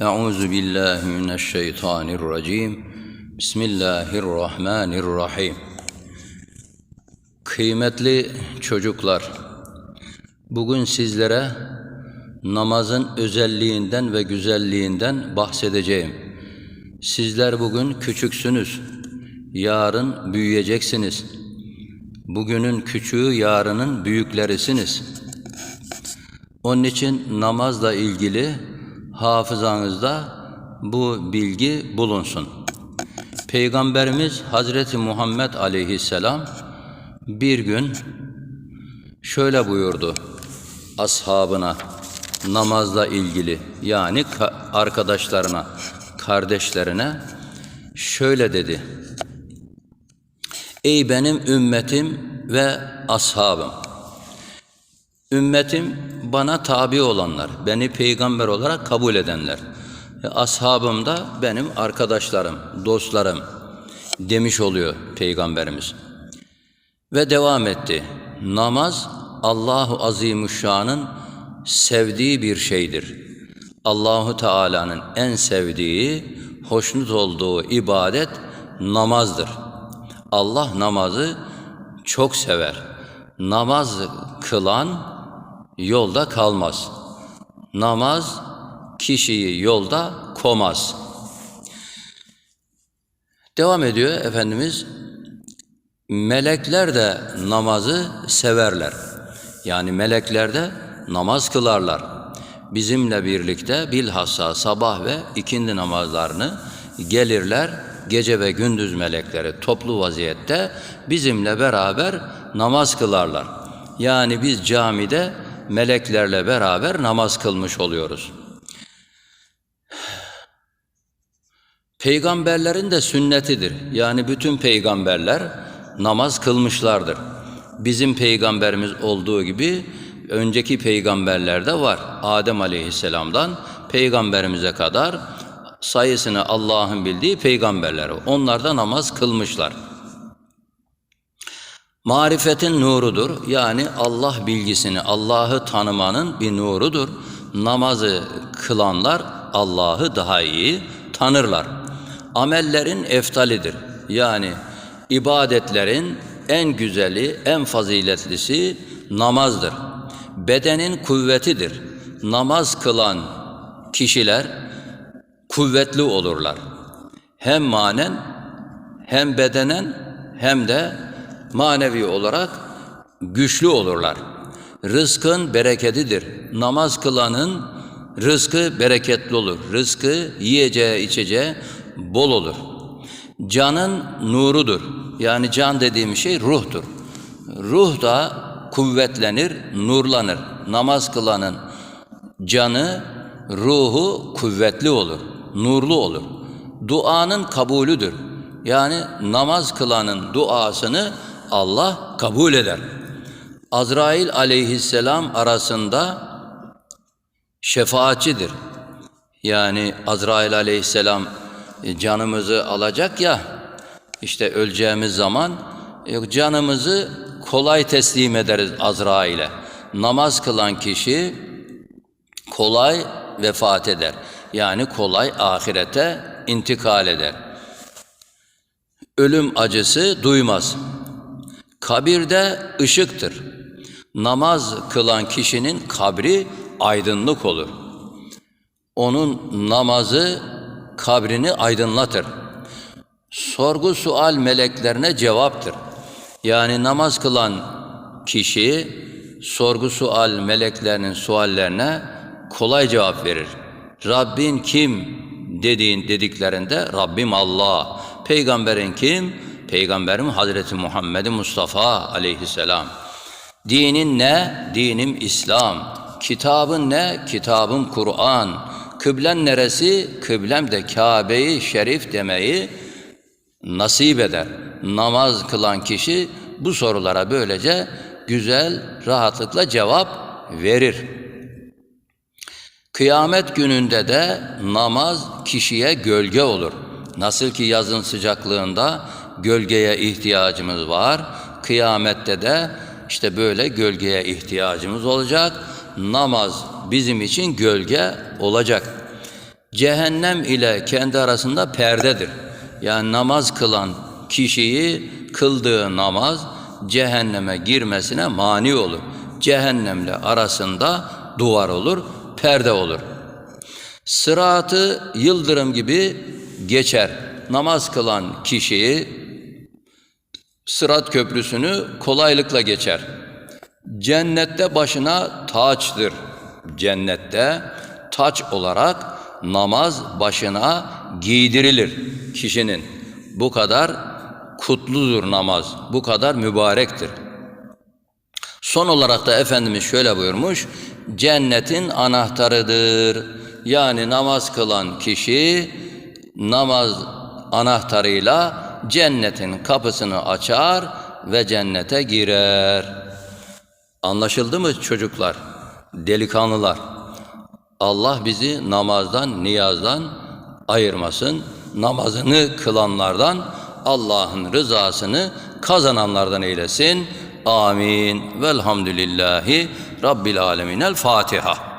Euzu billahi mineşşeytanirracim. Bismillahirrahmanirrahim. Kıymetli çocuklar, bugün sizlere namazın özelliğinden ve güzelliğinden bahsedeceğim. Sizler bugün küçüksünüz, yarın büyüyeceksiniz. Bugünün küçüğü yarının büyüklerisiniz. Onun için namazla ilgili hafızanızda bu bilgi bulunsun. Peygamberimiz Hazreti Muhammed Aleyhisselam bir gün şöyle buyurdu ashabına namazla ilgili yani ka- arkadaşlarına, kardeşlerine şöyle dedi. Ey benim ümmetim ve ashabım. Ümmetim bana tabi olanlar, beni peygamber olarak kabul edenler. E, ashabım da benim arkadaşlarım, dostlarım demiş oluyor peygamberimiz. Ve devam etti. Namaz Allahu Azimuşşan'ın sevdiği bir şeydir. Allahu Teala'nın en sevdiği, hoşnut olduğu ibadet namazdır. Allah namazı çok sever. Namaz kılan yolda kalmaz. Namaz kişiyi yolda komaz. Devam ediyor Efendimiz. Melekler de namazı severler. Yani melekler de namaz kılarlar. Bizimle birlikte bilhassa sabah ve ikindi namazlarını gelirler. Gece ve gündüz melekleri toplu vaziyette bizimle beraber namaz kılarlar. Yani biz camide meleklerle beraber namaz kılmış oluyoruz. Peygamberlerin de sünnetidir. Yani bütün peygamberler namaz kılmışlardır. Bizim peygamberimiz olduğu gibi önceki peygamberler de var. Adem Aleyhisselam'dan peygamberimize kadar sayısını Allah'ın bildiği peygamberler. Onlar da namaz kılmışlar. Marifetin nurudur. Yani Allah bilgisini, Allah'ı tanımanın bir nurudur. Namazı kılanlar Allah'ı daha iyi tanırlar. Amellerin eftalidir. Yani ibadetlerin en güzeli, en faziletlisi namazdır. Bedenin kuvvetidir. Namaz kılan kişiler kuvvetli olurlar. Hem manen hem bedenen hem de manevi olarak güçlü olurlar. Rızkın bereketidir. Namaz kılanın rızkı bereketli olur. Rızkı yiyeceği içeceği bol olur. Canın nurudur. Yani can dediğim şey ruhtur. Ruh da kuvvetlenir, nurlanır. Namaz kılanın canı, ruhu kuvvetli olur, nurlu olur. Duanın kabulüdür. Yani namaz kılanın duasını Allah kabul eder. Azrail aleyhisselam arasında şefaatçidir. Yani Azrail aleyhisselam e, canımızı alacak ya, işte öleceğimiz zaman e, canımızı kolay teslim ederiz Azrail'e. Namaz kılan kişi kolay vefat eder. Yani kolay ahirete intikal eder. Ölüm acısı duymaz. Kabirde ışıktır. Namaz kılan kişinin kabri aydınlık olur. Onun namazı kabrini aydınlatır. Sorgu sual meleklerine cevaptır. Yani namaz kılan kişi sorgu sual meleklerinin suallerine kolay cevap verir. Rabbin kim dediğin dediklerinde Rabbim Allah. Peygamberin kim? Peygamberim Hazreti Muhammed Mustafa aleyhisselam. Dinin ne? Dinim İslam. Kitabın ne? Kitabım Kur'an. Kıblen neresi? Kıblem de Kabe'yi şerif demeyi nasip eder. Namaz kılan kişi bu sorulara böylece güzel, rahatlıkla cevap verir. Kıyamet gününde de namaz kişiye gölge olur. Nasıl ki yazın sıcaklığında gölgeye ihtiyacımız var, kıyamette de işte böyle gölgeye ihtiyacımız olacak. Namaz bizim için gölge olacak. cehennem ile kendi arasında perdedir. Yani namaz kılan kişiyi kıldığı namaz cehenneme girmesine mani olur. Cehennemle arasında duvar olur, perde olur. Sıratı yıldırım gibi geçer. Namaz kılan kişiyi Sırat köprüsünü kolaylıkla geçer. Cennette başına taçtır. Cennette taç olarak namaz başına giydirilir kişinin. Bu kadar kutludur namaz. Bu kadar mübarektir. Son olarak da Efendimiz şöyle buyurmuş. Cennetin anahtarıdır. Yani namaz kılan kişi namaz anahtarıyla cennetin kapısını açar ve cennete girer. Anlaşıldı mı çocuklar? Delikanlılar. Allah bizi namazdan, niyazdan ayırmasın. Namazını kılanlardan, Allah'ın rızasını kazananlardan eylesin. Amin. Velhamdülillahi Rabbil Alemin. El Fatiha.